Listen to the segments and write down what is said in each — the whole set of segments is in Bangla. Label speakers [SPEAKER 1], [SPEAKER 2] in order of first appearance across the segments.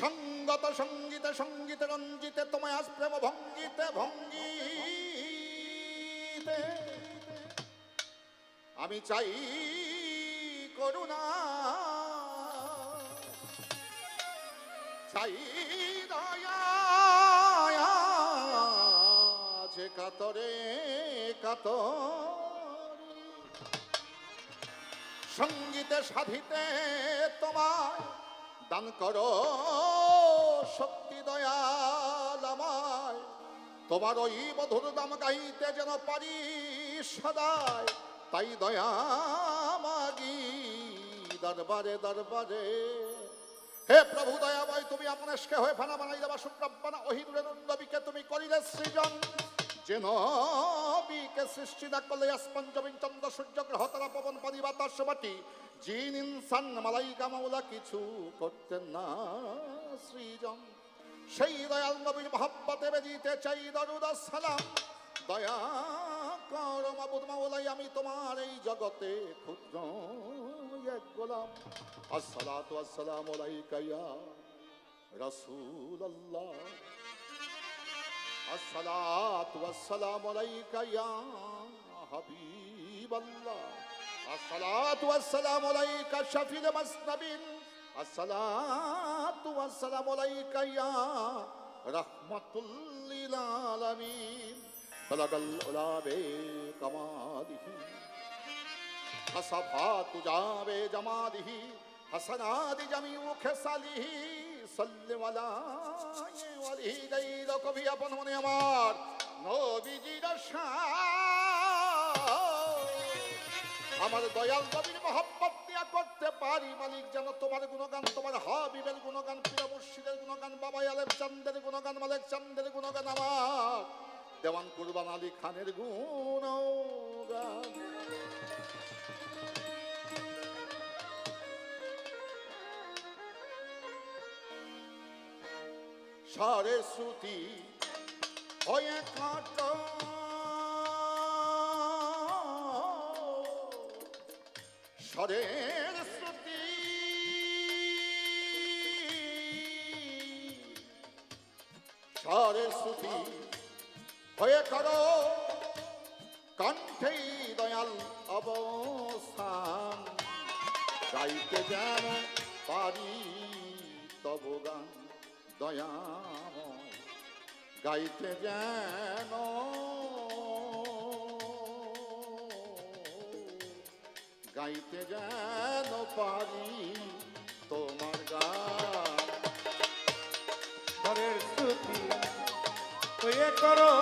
[SPEAKER 1] রত সঙ্গীতে সঙ্গীতে রঞ্জিতে, তোমায় আজ প্রেম ভঙ্গিতে ভঙ্গিতে। আমি চাই করুণা, চাই দয়া, যে কাতরে কাতরে। সঙ্গীতে সাধিতে তোমায় দান করো। তোমার ওই মধুর দাম গাইতে যেন পারি সদায় তাই দয়া মাগি, দরবারে দরবারে। হে প্রভু দয়াময়, তুমি আপনাকে হয়ে ফানা বানাই দেবা সুপ্রব্বানা অহিদুরে নন্দবীকে তুমি করিলে সৃজন। যে নবীকে সৃষ্টি না করলে জমিন চন্দ্র সূর্য গ্রহ তারা পবন পানি বাতাস মাটি জিন ইনসান মালাইকা মাওলা কিছু করতেন না সৃজন। সেই দয়াল নবীর মহাব্বতে বেজিতে চাই সালাম। দয়া কর মাবুদ মাওলাই, আমি তোমার এই জগতে ক্ষুদ্র এক গোলাম। আসসালাতু আসসালামু আলাইকা ইয়া রাসূলুল্লাহ। আসসালাতু আসসালামু আলাইকা ইয়া হাবিবাল্লাহ। আসসালাতু আসসালামু আলাইকা শাফিল মাসনাবিন। আসসালাতু আসসালামু আলাইকা ইয়া রাহমাতুল্লিল আলামিন। বালাগাল উলাবে কামাদিহি হাসাফা তুজাবে জামাদিহি, হাসানাদি জামিউ খেসালিহি। সাল্লিম আলাইহি ওয়ালিহি গাইল কবি আপন মনে আমার নবীজির আমার দয়াল কবির মহব্বত পারি মালিক যেন তোমার গুণগান, তোমার হাবিবের গুণগান প্রিয় মুর্শিদের গুণগান, বাবা আলেম চান্দের গুণগান মালিক চান্দের গুণগান আমার। দেওয়ান কুরবান আলী খানের গুণগান। সারে শ্রুতি হয়ে কাট। স্বরের হয়ে করো। কণ্ঠেই দয়াল অবস্থান গাইতে যেন পারি তব গান দয়াময়। গাইতে যেন গাইতে যেন পারি তোমার গান।
[SPEAKER 2] স্বরের স্তুতি করো।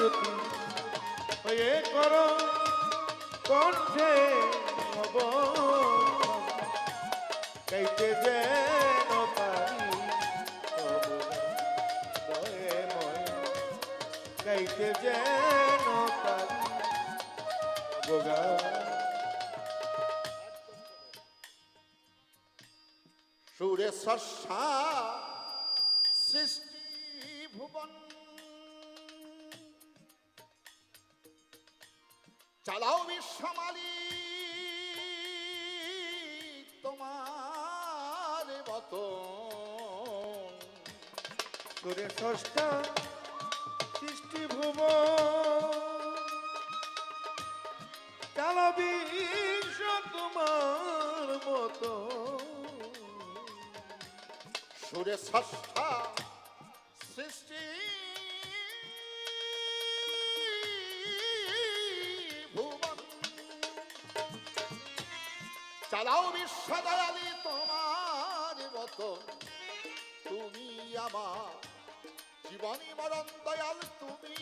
[SPEAKER 2] স্তুতি হয়ে করো কণ্ঠে অবস্থান। গাইতে যেন পারি গাইতে যেন পারি
[SPEAKER 1] সুরে সৃষ্টি মতন।
[SPEAKER 2] করে ষষ্ঠা সৃষ্টি ভুব। চালাবি তোমার মতো
[SPEAKER 1] সুরে সর্ষা সৃষ্টি ভুবন। চালাও বিশ্বদয়ালি। তোমার আমার। জীবনী মরণ দয়াল তুমি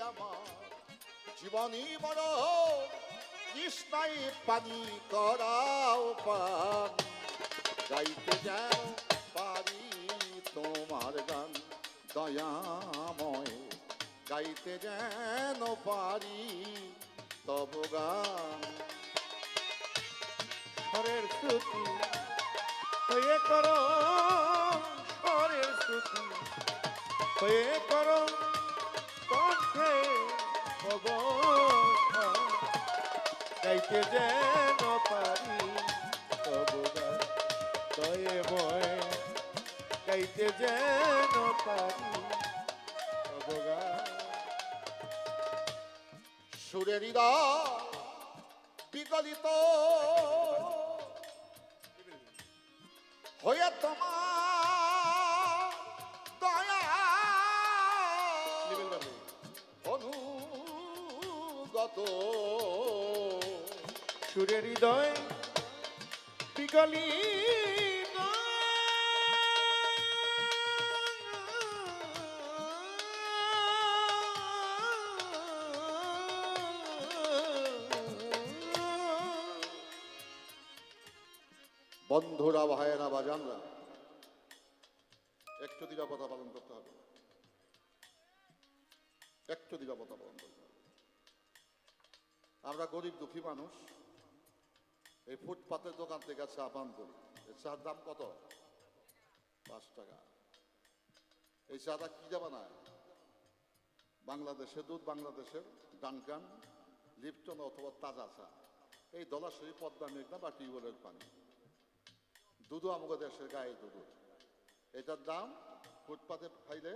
[SPEAKER 1] আমার। জীবনী মরণ কৃষ্ণাই পানি করাও পান। গাইতে যাও পারি তোমার গান, দয়াময়। গাইতে যেন পারি তব গান।
[SPEAKER 2] স্তুতি হয়ে করো। হয়ে করো, কণ্ঠে গাইতে যেন পারি, তবু গান ময় গাইতে যেন পারি অবগান
[SPEAKER 1] সুরের বিগলিত হয়ে তোমার অনুগত
[SPEAKER 2] সুরের হৃদয় পিগলি
[SPEAKER 1] বন্ধুরা, ভাইয়েরা, বাজানরা, একটু নিরাপত্তা পালন করতে হবে। একটু নিরাপত্তা পালন করতে আমরা গরিব দুঃখী মানুষ, এই ফুটপাতের দোকান থেকে চা পান করি। এই চার দাম কত? পাঁচ টাকা। এই চাটা কি দিয়ে বানায় বাংলাদেশের দুধ, বাংলাদেশের ডানকান, লিপটন অথবা তাজা চা। এই দলাশরী পদ্মা মেঘনা বা টিউবওয়েলের পানি। দুধও আমাদের দেশের গায়ে দুধ এটার দাম ফুটপাতে খাইলে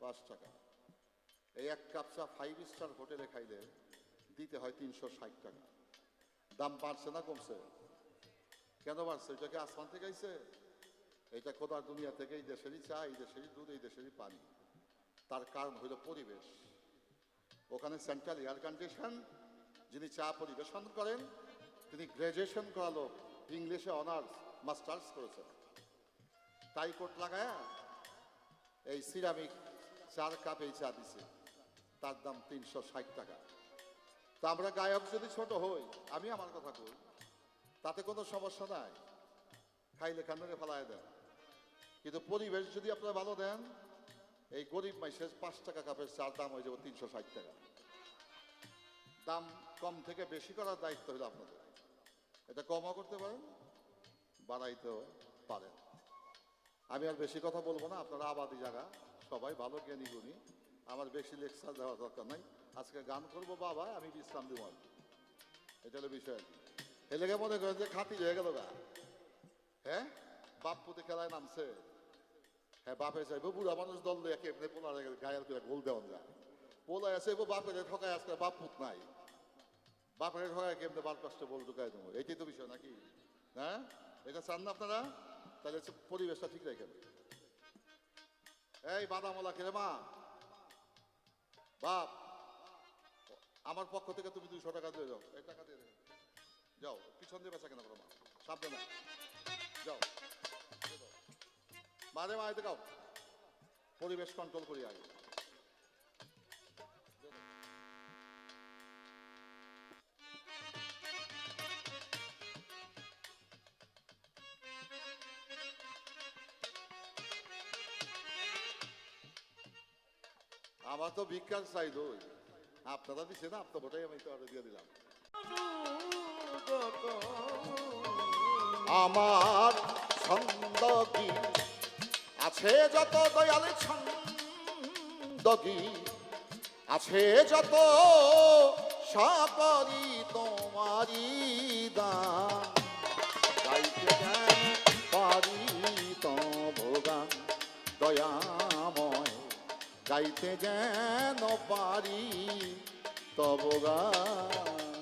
[SPEAKER 1] পাঁচ টাকা। এই এক কাপ চা ফাইভ স্টার হোটেলে খাইলে দিতে হয় তিনশো ষাট টাকা। দাম বাড়ছে না কমছে? কেন বাড়ছে? এটা কি আসমান থেকে আইছে? এটা কোথার দুনিয়া থেকে, এই দেশেরই চা, এই দেশেরই দুধ, এই দেশেরই পানি। তার কারণ হইল পরিবেশ। ওখানে সেন্ট্রাল এয়ার কন্ডিশন, যিনি চা পরিবেশন করেন, তিনি গ্রাজুয়েশন করালো ইংলিশে অনার্স, মাস্টার্স করেছেন। টাই কোট লাগায়া এই সিরামিক চার কাপ এই চা দিছে। তার দাম তিনশো ষাট টাকা। তা আমরা গায়ক যদি ছোট হই, আমি আমার কথা কই, তাতে কোনো সমস্যা নাই। খাইলে খান্ডারে ফেলায় দেন। কিন্তু পরিবেশ যদি আপনারা ভালো দেন, এই গরিব মাইসের পাঁচ টাকা কাপের চার দাম হয়ে যাবে তিনশো ষাট টাকা। দাম কম থেকে বেশি করার দায়িত্ব হলো আপনাদের। এটা কমও করতে পারেন, বাড়াইতেও পারেন। আমি আর বেশি কথা বলব না, আপনারা আবাদি জায়গা সবাই ভালো জ্ঞানী গুণী। আমার বেশি লেকচার দেওয়ার দরকার নাই। আজকে গান করব বাবা, আমি বিশ্রাম দেবো আর এটা হলো বিষয় আর মনে করেন যে খাতি হয়ে গেল গা। হ্যাঁ? বাপ পুতে খেলায় নামছে। হ্যাঁ বাপে চাইব বুড়া মানুষ, দল দিয়ে কেমনে পোলার গায়ের করে গোল দেওয়া যায় পোলা আছে বাপের ঠকায় আজকে, বাপ পুত নাই। বাপের ঠকায় কেমনে বার কষ্ট বল ঢুকায় দেবো। এইটাই তো বিষয় নাকি? হ্যাঁ? এটা চান না আপনারা? তাহলে পরিবেশটা ঠিক রাখেন। এই বাদামলা খেলে মা? বাপ আমার পক্ষ থেকে তুমি দুইশো টাকা দিয়ে যাও। এই টাকা দিয়ে যাও, পিছন দিয়ে বেচা কেনা করো, মা। সাবধানে। যাও। দিয়ে দাও। মারে, মা এতে গাও পরিবেশ কন্ট্রোল করি আগে। আমার তো ভিক্ষার চাই দই আপনারা দিচ্ছে না আপনার ভোটাই আমি তো আরও দিয়ে দিলাম। আমার ছন্দ কি আছে যত দয়াল ছন্দ কি আছে যত সকলি তোমারি দান। পারি তব গান, দয়াময় গাইতে যেন পারি তব গান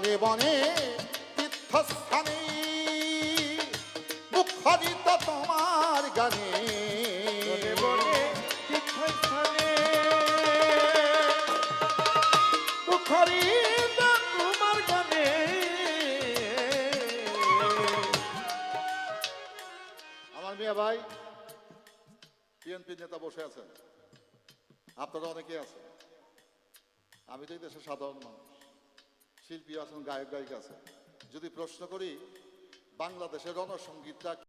[SPEAKER 1] বনে বনে তীর্থস্থানে মুখরিত তোমার গানে। আমার ভাই বসে আপনারা অনেকেই আছেন। আমি তো দেশের সাধারণ মানুষ। শিল্পী আছেন গায়ক গায়িকা আছেন। যদি প্রশ্ন করি বাংলাদেশের রণসঙ্গীতটা